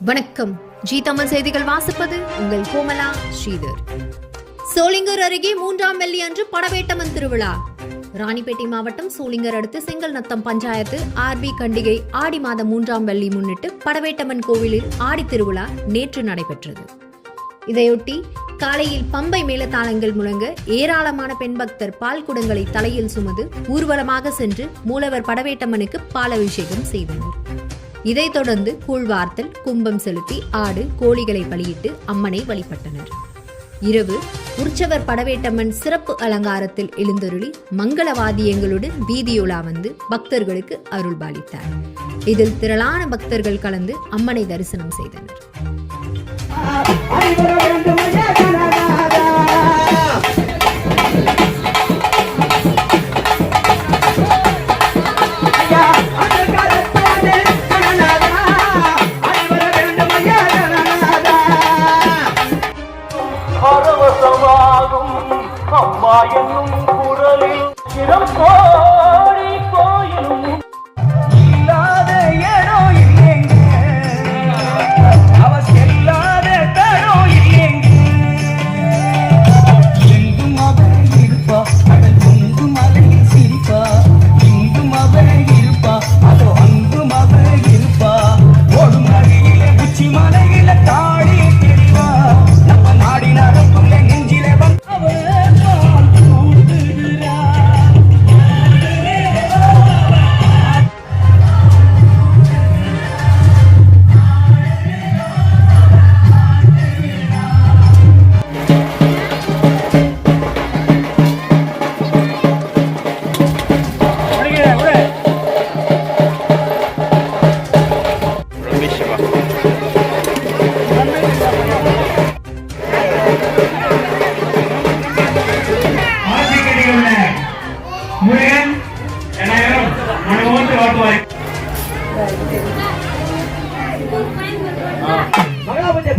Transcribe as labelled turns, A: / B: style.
A: வணக்கம். ஜி தமிழ் செய்திகள் வாசிப்பது உங்கள் கோமலா ஸ்ரீதர். சோளிங்கர் அருகே மூன்றாம் வெள்ளி அன்று படவேட்டமன் திருவிழா. ராணிப்பேட்டை மாவட்டம் சோளிங்கர் அடுத்து செங்கல் நத்தம் பஞ்சாயத்து ஆர்பி கண்டிகை ஆடி மாதம் மூன்றாம் வெள்ளி முன்னிட்டு படவேட்டம்மன் கோவிலில் ஆடி திருவிழா நேற்று நடைபெற்றது. இதையொட்டி காலையில் பம்பை மேலத்தாளங்கள் முழங்க ஏராளமான பெண் பக்தர் பால் குடங்களை தலையில் சுமந்து ஊர்வலமாக சென்று மூலவர் படவேட்டம்மனுக்கு பாலபிஷேகம் செய்தனர். இதைத் தொடர்ந்து கூழ்வார்த்தல் கும்பம் செலுத்தி ஆடு கோழிகளை பலியிட்டு அம்மனை வழிபட்டனர் இரவு உற்சவர் படவேட்டம்மன் சிறப்பு அலங்காரத்தில் எழுந்தருளி மங்கள வாத்தியங்களுடன் வீதியுலா வந்து பக்தர்களுக்கு அருள்பாலித்தார் இதில் திரளான பக்தர்கள் கலந்து அம்மனை தரிசனம் செய்தனர்
B: பரவசமாகும் அம்மா என்னும் குரலில்
C: ಮುರೇನ್ ಏನಾಯರು
D: ಮನೋವಂತ ಹೊರಟುವರೆ ಮಗ ಬಂದೆ